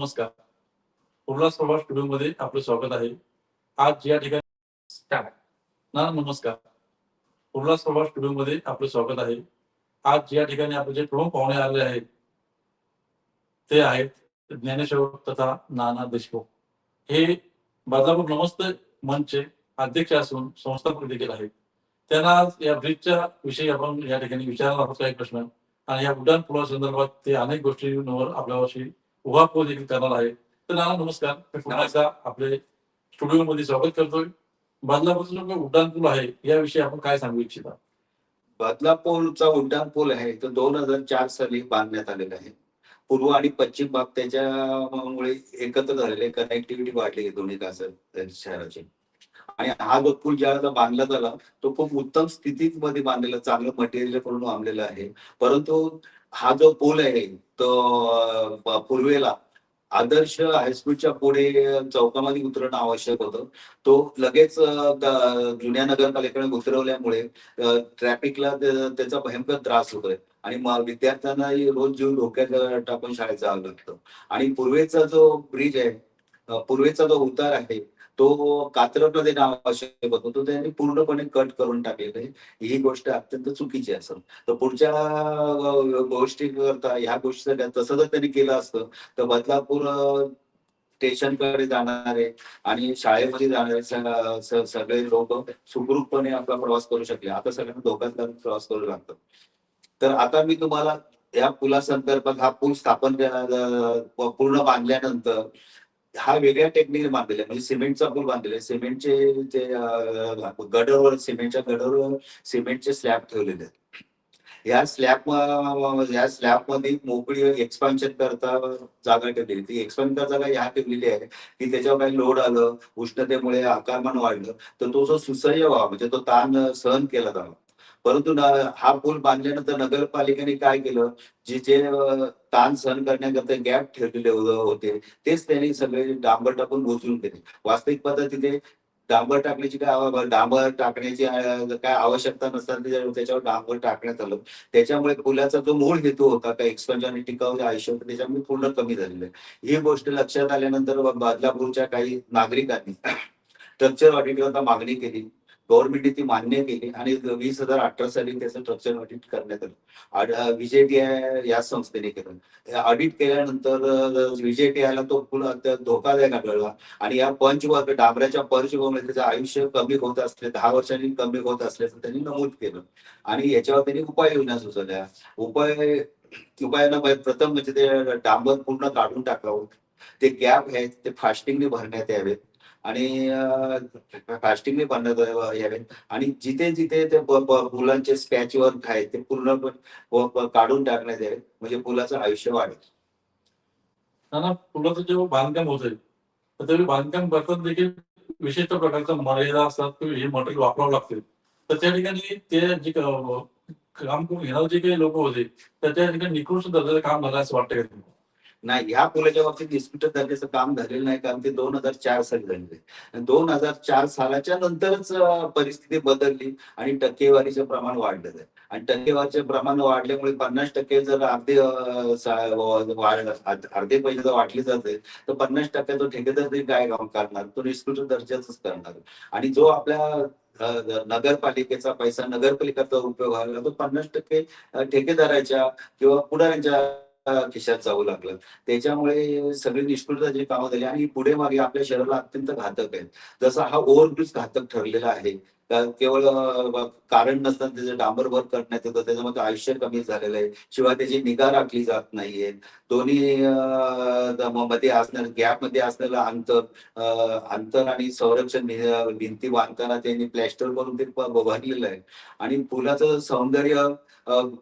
नमस्कार. उल्हास आपलं स्वागत आज ना, नमस्कार. उल्हास प्रभात स्टुडिओ मध्ये आपलं स्वागत आहे. आज जे प्रमुख ते ज्ञानेश्वर तथा नाना देशमुख. हे बदलापूर नमस्त अध्यक्ष संस्थापक देखील आहेत. आज या आहोत प्रश्न. उड्डाण अनेक गोष्टींवर आपल्याशी उहापोह देखील करणार आहे? तर नाना नमस्कार. मी पुन्हा एकदा आपले स्टुडिओ मध्ये स्वागत करतोय. बदलापूरचा जो उड्डाण पूल आहे याविषयी आपण काय सांगू इच्छिता? बदलापूरचा उड्डाण पूल आहे तो दोन हजार चार साली बांधण्यात आलेला आहे. पूर्व आणि पश्चिम भाग त्याच्यामुळे एकत्र झालेले कनेक्टिव्हिटी वाढली आहे दोन्ही शहराची. आणि हा जो पूल ज्या बांधला झाला तो खूप उत्तम स्थितीमध्ये बांधलेला चांगलं मटेरियल करून आणलेला आहे. परंतु हा जो पूल आहे तो पूर्वेला आदर्श हायस्कूलच्या पुढे चौकामध्ये उतरणं आवश्यक होतं. तो लगेच जुन्या नगरपालिकेने उतरवल्यामुळे ट्रॅफिकला त्याचा भयंकर त्रास होतोय आणि विद्यार्थ्यांना विद्यार्थ्यांनाही रोज जीव धोक्यात टाकून शाळेत जावं लागतं. आणि पूर्वेचा जो ब्रिज आहे पूर्वेचा जो उतार आहे तो कात्रपणे नाव आवश्यक होतो तो त्यांनी पूर्णपणे कट करून टाकलेला आहे. ही गोष्ट अत्यंत चुकीची असेल तर पुढच्या गोष्टी करता ह्या गोष्टी तसं जर त्यांनी केलं असतं तर बदलापूर स्टेशनकडे जाणारे आणि शाळेमध्ये जाणारे सगळे लोक सुखरूपपणे आपला प्रवास करू शकले. आता सगळ्यांना धोक्यात प्रवास करू लागतो तर आता मी तुम्हाला या पुलासंदर्भात हा पूल स्थापन पूर्ण बांधल्यानंतर हा वेगळ्या टेक्निकने बांधलेला म्हणजे सिमेंटचा पूल बांधलेला सिमेंटचे ते गडरवर सिमेंटच्या गडरवर सिमेंटचे स्लॅब ठेवलेले आहेत. या स्लॅब या स्लॅबमध्ये मोकळी एक्सपान्शन करता जागा ठेवलेली ती एक्सपान्शन करता जागा या ठेवलेली आहे की त्याच्यावर काही लोड आलं उष्णतेमुळे आकारमान वाढलं तर तो जो सुसह्य व्हावा म्हणजे तो ताण सहन केला जावा. परंतु हा पूल बांधल्यानंतर नगरपालिकेने काय केलं? जे जे ताण सहन करण्याकरता गॅप ठेवलेले हो, होते तेच त्यांनी सगळे डांबर टाकून बोचून केले वास्तविक पद्धतीने डांबर टाकण्याची काय डांबर टाकण्याची काय आवश्यकता नसताना त्याच्यावर डांबर टाकण्यात आलं त्याच्यामुळे पुलाचा जो मूळ हेतू होता का एक्सपान्शन आणि टिकाऊ आयुष्य त्याच्यामुळे पूर्ण कमी झालेलं आहे. ही गोष्ट लक्षात आल्यानंतर बदलापूरच्या काही नागरिकांनी स्ट्रक्चर ऑडिट मागणी केली. गव्हर्नमेंटने ती मान्य केली आणि वीस हजार अठरा साली त्याचं स्ट्रक्चर ऑडिट करण्यात आलं. विजेटीआय या संस्थेने केलं. ऑडिट केल्यानंतर विजेटीआयला तो पूल धोकादायक आढळला. आणि या पंच वर्ग डांबऱ्याच्या पंचभूमीमध्ये त्याचं आयुष्य कमी होत असले दहा वर्षांनी कमी होत असल्याचं त्यांनी नमूद केलं. आणि याच्यावर त्यांनी उपाययोजना सुचवल्या. उपाय उपायांना प्रथम म्हणजे ते डांबर पूर्ण काढून टाकावं. ते गॅप आहेत ते फास्टिंगने भरण्यात यावेत. आणि फास्टिंगने बंद यावेत आणि जिथे जिथे ते मुलांचे ब- स्पॅच वर्क आहे ते पूर्णपणे काढून टाकण्यात यावे. म्हणजे मुलाचं आयुष्य वाढेल. ना पुलाचं जेव्हा बांधकाम होत आहे तर त्यावेळी बांधकाम करताना देखील विशिष्ट प्रकारच्या मर्यादा असतात किंवा हे मटेरियल वापरावं लागते. तर त्या ठिकाणी ते जे काम करून घेणारे जे काही लोक होते तर त्या ठिकाणी निकृष्ट दर्जाचं काम झालं असं वाटतं का तुम्हाला? नाही ह्या पुलाच्या बाबतीत डिस्प्युट दर्जाचं काम झालेलं नाही कारण ते दोन हजार चार साली झालेलं आहे. दोन हजार चार सालाच्या नंतरच परिस्थिती बदलली आणि टक्केवारीचं प्रमाण वाढलेलं आहे. आणि टक्केवारीचे प्रमाण वाढल्यामुळे पन्नास टक्के जर अर्धे अर्धे पैसे जर वाटले जाते तर पन्नास टक्के तो ठेकेदार तरी काय काम करणार? तो निष्कृत दर्जाच करणार. आणि जो आपल्या नगरपालिकेचा पैसा नगरपालिकेचा उपयोग व्हायला तो पन्नास टक्के ठेकेदाराच्या किंवा पुढाऱ्यांच्या खिशात जाऊ लागलं. त्याच्यामुळे सगळी निष्ठुरता कामं झाली आणि पुढे मागे आपल्या शरीराला अत्यंत घातक आहे जसा हा ओव्हरब्रिज घातक ठरलेला आहे केवळ कारण नसताना त्याचं डांबर वर्क करण्यात येतं त्याच्यामध्ये आयुष्य कमी झालेलं आहे. शिवाय त्याची निगा राखली जात नाहीये. दोन्ही मध्ये असणार गॅपमध्ये असलेलं अंतर अंतर आणि संरक्षण भिंती बांधताना त्यांनी प्लॅस्टर करून ते भरलेलं आहे. आणि पुलाचं सौंदर्य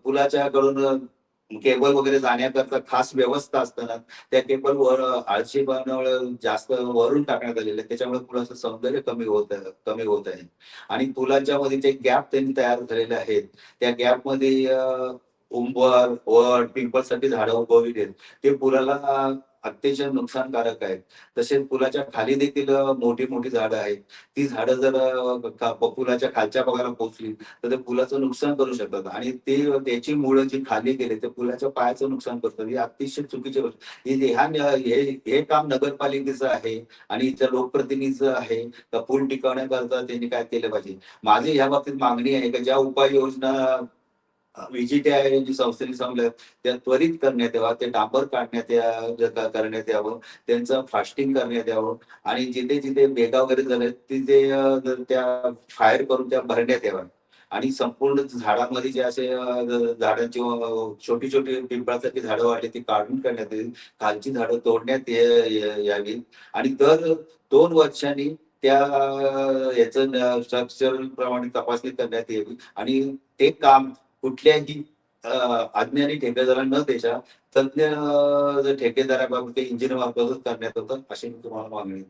पुलाच्या कडून केबल वगैरे जाण्याकरता खास व्यवस्था असताना त्या केबल वर आळशी जास्त वरून टाकण्यात आलेलं आहे. त्याच्यामुळे थोडंसं सौंदर्य कमी होत आहे कमी होत आहे आणि पुलांच्या मध्ये जे गॅप त्यांनी तयार झालेले आहेत त्या गॅपमध्ये उंबर वड पिंपलसाठी झाडं उगवलेली आहेत ते पुलाला अतिशय नुकसानकारक आहेत तसेच पुलाच्या खाली देखील मोठी मोठी झाडं आहेत. ती झाडं जर पुलाच्या खालच्या भागाला पोहोचली तर ते पुलाचं नुकसान करू शकतात. आणि ते त्याची मुळं जी खाली गेले ते पुलाच्या पायाचं नुकसान करतात. ही अतिशय चुकीची गोष्ट. ह्या हे हे काम नगरपालिकेचं आहे आणि इथं लोकप्रतिनिधीचं आहे तर पूल टिकवण्याकरता त्यांनी काय केलं पाहिजे? माझी ह्या बाबतीत मागणी आहे की? ज्या उपाययोजना व्हीजीटी आहे जी संस्थेने सांगल्या त्या त्वरित करण्यात यावा ते डांबर काढण्यात या करण्यात यावं त्यांचं फास्टिंग करण्यात यावं आणि जिथे जिथे बेगा वगैरे झाले तिथे त्या फायर करून त्या भरण्यात याव्या आणि संपूर्ण झाडामध्ये जे असे झाडांची छोटी छोटी पिंपळासारखी झाडं वाढली ती काढून करण्यात येईल. खालची झाडं तोडण्यात यावी. आणि दर दोन वर्षांनी त्या याचं स्ट्रक्चर प्रमाणे तपासणी करण्यात यावी आणि ते काम कुठल्याही अज्ञानी ठेकेदाराला न देता तज्ञ ठेकेदाराबाबत ते इंजिनियर मार्फतच करण्यात होतं अशी मी तुम्हाला मागणी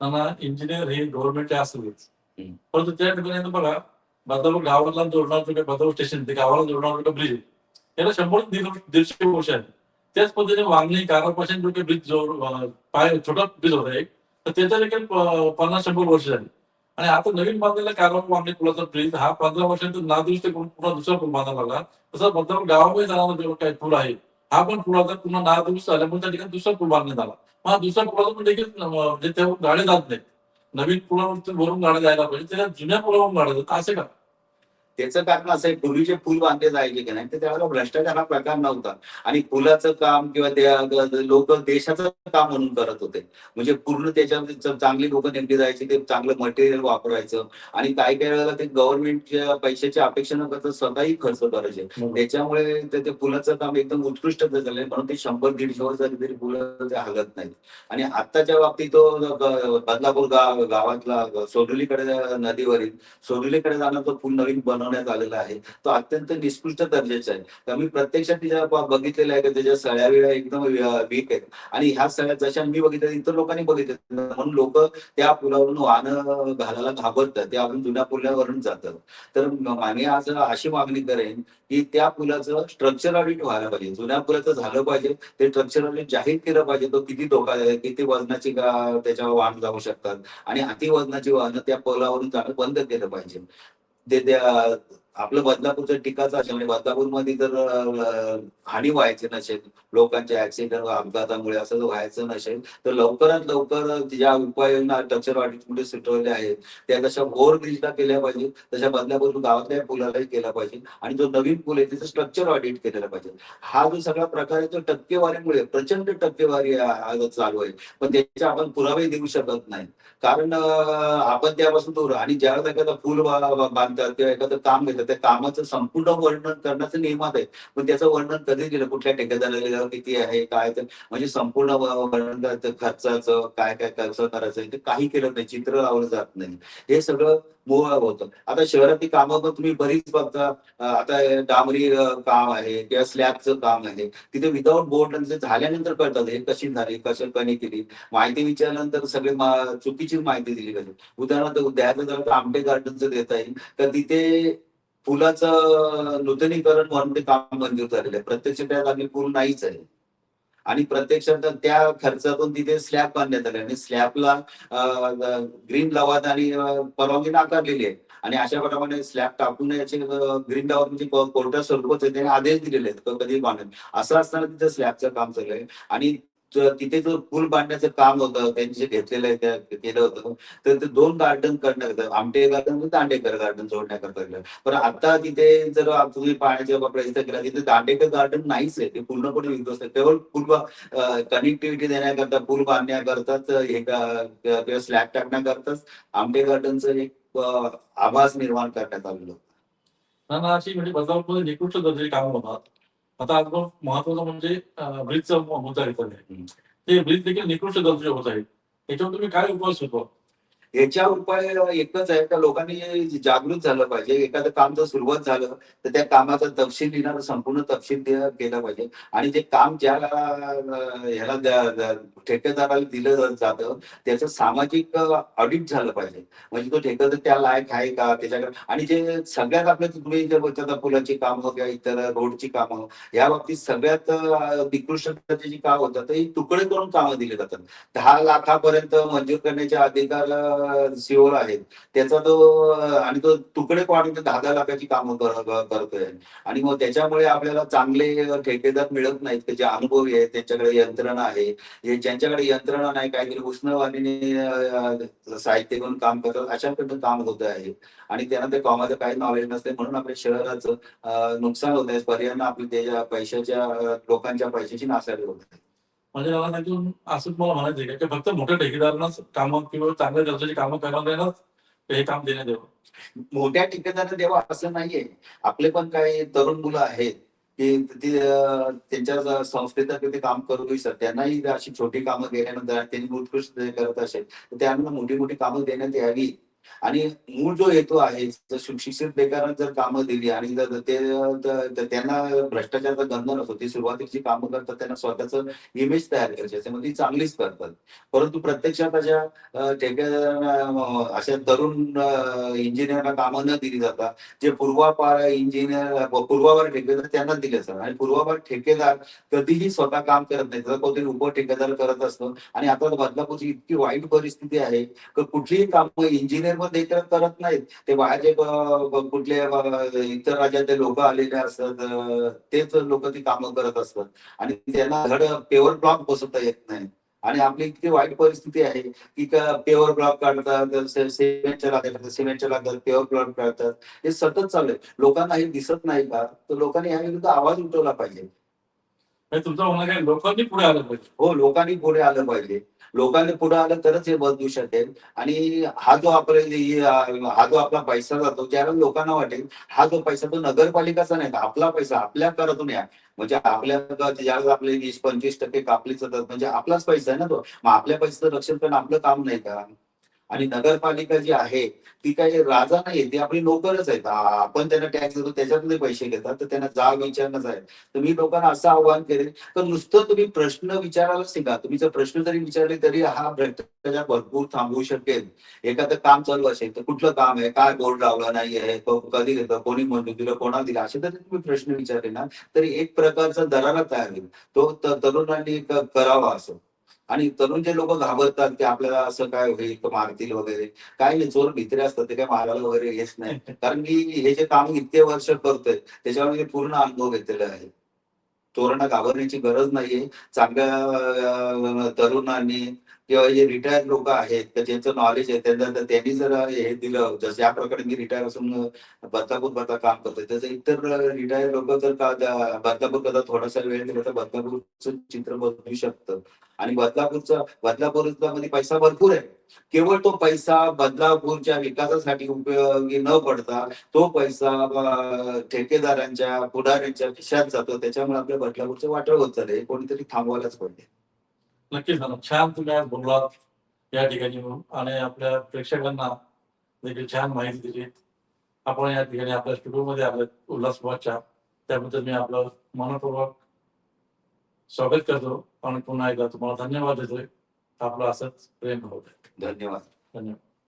मागणी इंजिनियर हे गव्हर्नमेंटचे असेलच. परंतु त्या ठिकाणी बघा बदलापूर गावाला जोडणार तुला बदलापूर स्टेशन ते गावाला जोडणार तुला ब्रिज याला शंभर दीड- दीडशे वर्ष आहे त्याच पद्धतीने वांगणी कारपासून जो काही ब्रिज जो अं, पाय छोटा ब्रिज होता एक. तर त्याच्या देखील पन्नास शंभर वर्ष झाली. आणि आता नवीन बांधलेला कारवार वांगणी पुलाचा ब्रिज हा पंधरा वर्षांचा नादुरुस्त करून पुन्हा दुसरा पूल बांधायला लागला? तसं बदलापूर गावामध्ये जाणारा जो काही पूल आहे हा पण पूल आता पुन्हा नादुरुस्त झाल्यामुळे त्या ठिकाणी दुसरा पूल बांधण्यात आला? मग हा दुसरा पुलाचा पण देखील म्हणजे त्यावर गाड्या जात नाहीत. नवीन पुलावरती वरून गाड्या जायला पाहिजे त्या जुन्या पुलावरून गाड्या जातात असे का? त्याचं कारण असं आहे पूर्वीचे पूल बांधले जायचे की नाही तर त्यावेळेला भ्रष्टाचार हा प्रकार नव्हता. आणि पुलाचं काम किंवा लोक देशाचं काम म्हणून करत होते. म्हणजे पूर्ण त्याच्यामध्ये चांगली लोक नेमली जायची ते चांगलं मटेरियल वापरायचं. आणि काही काही वेळेला ते गव्हर्नमेंटच्या पैशाची अपेक्षा न करता स्वतःही खर्च करायचे. त्याच्यामुळे ते ते पुलाचं काम एकदम उत्कृष्ट झालंय म्हणून ते शंभर दीडशे वर्ष झाली तरी पुलं ते हलत नाहीत. आणि आत्ताच्या बाबतीत तो बदलापूर गाव गावातला सोडुलीकडे नदीवरील सोडुलीकडे जाणार तो पूल नवीन बनवण्यात आलेला आहे. तो अत्यंत निष्कृष्ट दर्जाचा आहे. तर मी प्रत्यक्षात तिच्या बघितलेलं आहे की त्याच्या सळ्या वेळा एकदम वीक आहेत. आणि ह्या सळ्या जशा मी बघितल्या इतर लोकांनी बघितल्या म्हणून लोक त्या पुलावरून वाहनं घालायला घाबरतात. ते आपण जुन्या पुलावरून जातात. तर म- मी आज अशी मागणी करेन की त्या पुलाचं स्ट्रक्चर ऑडिट व्हायला पाहिजे. जुन्या पुलाचं झालं पाहिजे. ते स्ट्रक्चर ऑडिट जाहीर केलं पाहिजे. तो किती धोका किती वजनाची त्याच्यावर वाहन जाऊ शकतात. आणि अति वजनाची वाहनं त्या पुलावरून जाणं बंद केलं पाहिजे. ते त्या आपलं बदलापूरचं टीकाच असेल म्हणजे बदलापूरमध्ये जर हानी व्हायची नसेल लोकांच्या ऍक्सिडेंट अपघातामुळे असं जर व्हायचं नसेल तर लवकरात लवकर ज्या उपाययोजना स्ट्रक्चर ऑडिटमध्ये सुचवल्या आहेत त्या जशा ओव्हर ब्रिजला केल्या पाहिजे तशा बदलापूर गावातल्या पुलालाही केला पाहिजे आणि जो नवीन पूल आहे त्याचं स्ट्रक्चर ऑडिट केलेलं पाहिजे. हा जो सगळा प्रकार आहे तो टक्केवारीमुळे प्रचंड टक्केवारी चालू आहे. पण त्याचे आपण पुरावे देऊ शकत नाही. कारण आपण त्यापासून दूर आणि ज्यावेळेस एखादा पूल बांधतात किंवा एखादं काम घेतात त्या कामाचं संपूर्ण वर्णन करण्याचं नियमात आहे. पण त्याचं वर्णन कधी केलं? कुठल्या ठेकेदाराला किती आहे? काय तर म्हणजे संपूर्ण वर्णन खर्चाचं काय काय कसं करायचं ते काही केलं नाही. चित्र लावलं जात नाही. हे सगळं मोह होतं. आता शहरातली कामं पण तुम्ही बरीच बघता. आता डांबरी काम आहे किंवा स्लॅबचं काम आहे. तिथे विदाऊट बोर्ड झाल्यानंतर कळतात हे कशी झाली कशा कणी केली. माहिती विचारल्यानंतर सगळे मा- चुकीची माहिती दिली पाहिजे उदाहरणार्थ द्यायचं झालं तर आमटे गार्डनचं देता येईल तर तिथे पुलाचं नूतनीकरण म्हणून ते काम मंजूर झालेलं आहे. प्रत्यक्ष त्या जागी पूल नाहीच आहे. आणि प्रत्यक्षात त्या खर्चातून तिथे स्लॅब बांधण्यात आले. आणि स्लॅबला ग्रीन लवाद आणि परवानगी नाकारलेली आहे. आणि अशा प्रमाणे स्लॅब टाकून याचे ग्रीन लवाद म्हणजे को- स्वरूपात आहे, त्याने आदेश दिलेले आहेत. कधी बांधत असं असताना तिथे स्लॅबचं काम चालू आहे. आणि तिथे जो पूल बांधण्याचं काम होतं त्यांनी घेतलेलं आहे केलं होतं तर ते दोन गार्डन करण्याकरता आमटे गार्डन दांडेकर गार्डन जोडण्याकरता केलं. पण आता तिथे जर तुम्ही पाण्याच्या प्रयत्न केला तिथे दांडेकर गार्डन नाहीच आहे. ते पूर्णपणे विध्वस्त आहे. केवळ पूल कनेक्टिव्हिटी देण्याकरता पूल बांधण्याकरताच हे किंवा स्लॅब टाकण्याकरताच आमटे गार्डनचं एक आभास निर्माण करण्यात आलेलं होतं. अशी म्हणजे बदलापूरमध्ये निकृष्ट दर्जाची कामं होतात. आता आज महत्वाचं म्हणजे अं, ब्रिजचा मुद्दा येत आहे ते ब्रिज देखील निकृष्ट दर्जा होत आहे त्याच्यावर तुम्ही काय उपाय सुचवा ह्याच्या उपाय एकच आहे त्या लोकांनी जागृत झालं पाहिजे. एखादं काम जर सुरुवात झालं तर त्या कामाचा तपशील लिहिणार संपूर्ण तपशील केला पाहिजे. आणि जे काम ज्या ह्याला ठेकेदाराला दिलं जातं त्याचं सामाजिक ऑडिट झालं पाहिजे. म्हणजे तो ठेकेदार त्या लायक आहे का त्याच्याकडे आणि जे सगळ्यात आपल्या तुम्ही जे बोलता पुलाची कामं किंवा इतर रोडची कामं या बाबतीत सगळ्यात अं, निकृष्ट दर्जाची काम होतात. तर तुकडे करून कामं दिली जातात. दहा लाखापर्यंत मंजूर करण्याचे अधिकार सीओला आहेत. त्याचा तो आणि तो तुकडे पाडून ते दहा दहा लाखाची कामं कर- करतोय. आणि मग त्याच्यामुळे आपल्याला चांगले ठेकेदार मिळत नाहीत की जे अनुभवी आहेत त्यांच्याकडे यंत्रणा आहे. हे ज्यांच्याकडे यंत्रणा नाही काहीतरी उष्णवाणीने साहित्य घेऊन काम करतात अशाकडनं काम होत आहे. आणि त्यांना ते कामाचं काही नॉलेज नसते म्हणून आपल्या शहराचं नुकसान होत आहे. पर्यायांना आपल्या त्याच्या पैशाच्या लोकांच्या पैशाची नासाडी होत आहे. म्हणजे मला त्यातून असं मला म्हणायचं आहे की फक्त मोठ्या ठेकेदारांनाच कामं किंवा चांगल्या दर्जाची कामं करणाऱ्यांनाच हे काम देण्यात यावं मोठ्या ठेकेदारांना देवा असं नाहीये. आपले पण काही तरुण मुलं आहेत की त्यांच्या संस्थेतर्फे ते काम करू शकतात त्यांनाही अशी छोटी कामं देण्यानंतर त्यांनी उत्कृष्ट करत असेल तर त्यांना मोठी मोठी कामं देण्यात यावी. आणि मूळ जो हेतू आहे जर सुशिक्षित बेकारांना जर कामं दिली आणि जर ते त्यांना भ्रष्टाचाराचा गंध नसतो ती सुरुवातीची कामं करतात त्यांना स्वतःच इमेज तयार करायची असते मग ती चांगलीच करतात. परंतु प्रत्यक्षात अशा अं, ठेकेदारांना अशा तरुण इंजिनियरला कामं न दिली जातात जे पूर्वापार इंजिनियर पूर्वापार ठेकेदार त्यांना दिले असतात आणि पूर्वापार ठेकेदार कधीही स्वतः काम करत नाही तर कोणतरी उप ठेकेदार करत असतो आणि आता बदलापूरची इतकी वाईट परिस्थिती आहे की कुठलीही कामं इंजिनियर पण देखील करत नाहीत. ते ब- कुठले इतर राज्यातले लोक आलेले असतात तेच लोक ती कामं करत असतात. आणि त्यांना धड पेवर ब्लॉक बसवता येत नाही. आणि आपली इतकी वाईट परिस्थिती आहे की पेवर ब्लॉक काढतात सिमेंटच्या लागतात सिमेंटच्या लागतात पेवर ब्लॉक काढतात. हे सतत चालू आहे. लोकांना हे दिसत नाही का? तर लोकांनी या विरुद्ध आवाज उठवला पाहिजे. तुमचं लोकांनी पुढे आलं पाहिजे. हो लोकांनी पुढे आलं पाहिजे. लोकांनी पुढे आलं तरच हे बदलू शकेल. आणि हा जो आपला हा जो आपला पैसा जातो ज्याला लोकांना वाटेल हा जो पैसा तो नगरपालिकाचा नाही तर आपला पैसा आपल्या करातून या. म्हणजे आपल्या ज्यावेळेस आपले वीस पंचवीस टक्के कापले जातात म्हणजे आपलाच पैसा आहे ना तो. मग आपल्या पैशाचं रक्षण करणं आपलं काम नाही का? आणि नगरपालिका जी आहे ती काही राजा नाही ती आपली नोकरच आहेत आपण त्यांना टॅक्स देतो त्याच्यातून पैसे घेतात तर त्यांना जाग विचारणंच आहे तर मी लोकांना असं आव्हान करेन तर नुसतं तुम्ही प्रश्न विचारायला शिका तुम्ही जर प्रश्न जरी विचारले तरी हा भ्रष्टाचार भरपूर थांबवू शकेल. एखादं काम चालू असेल तर कुठलं काम आहे? काय बोर्ड लावला नाही आहे? कधी घेतलं कोणी मंजूर दिलं कोणाला दिलं? असे तरी तुम्ही प्रश्न विचारले ना तरी एक प्रकारचा दरारा तयार होईल. तो तरुणांनी करावा असं. आणि तरुण जे लोक घाबरतात की आपल्याला असं काय होईल तर मारतील वगैरे. काय नाही चोर भित्रे असतात ते काय मारायला वगैरे येत नाही. कारण की हे जे काम इतके वर्ष करतोय त्याच्यावर मी पूर्ण अनुभव घेतलेला आहे. चोरांना घाबरण्याची गरज नाहीये. चांगल्या तरुणांनी किंवा जे रिटायर्ड लोक आहेत तर ज्यांचं नॉलेज आहे त्यांना तर त्यांनी जर हे दिलं जसं या प्रकारे मी रिटायर असून बदलापूर बदला काम करतोय तसं इतर रिटायर लोक जर का बदलापूर करता थोडासा वेळ दिला तर बदलापूरचं चित्र बदलू शकतं. आणि बदलापूरचं बदलापूरमध्ये म्हणजे पैसा भरपूर आहे. केवळ तो पैसा बदलापूरच्या विकासासाठी उपयोगी न पडता तो पैसा ठेकेदारांच्या पुढाऱ्यांच्या खिशात जातो त्याच्यामुळे आपल्या बदलापूरचं वाटळ होत चाललंय कोणीतरी थांबवायलाच पाहिजे. नक्कीच ना छान तुम्ही आज बोललात या ठिकाणी आणि आपल्या प्रेक्षकांना देखील छान माहिती दिली. आपण या ठिकाणी आपल्या स्टुडिओमध्ये आले उल्हासबादच्या त्याबद्दल मी आपलं मनपूर्वक स्वागत करतो. आणि पुन्हा एकदा तुम्हाला धन्यवाद देतोय. आपलं असंच प्रेम होत धन्यवाद. धन्यवाद.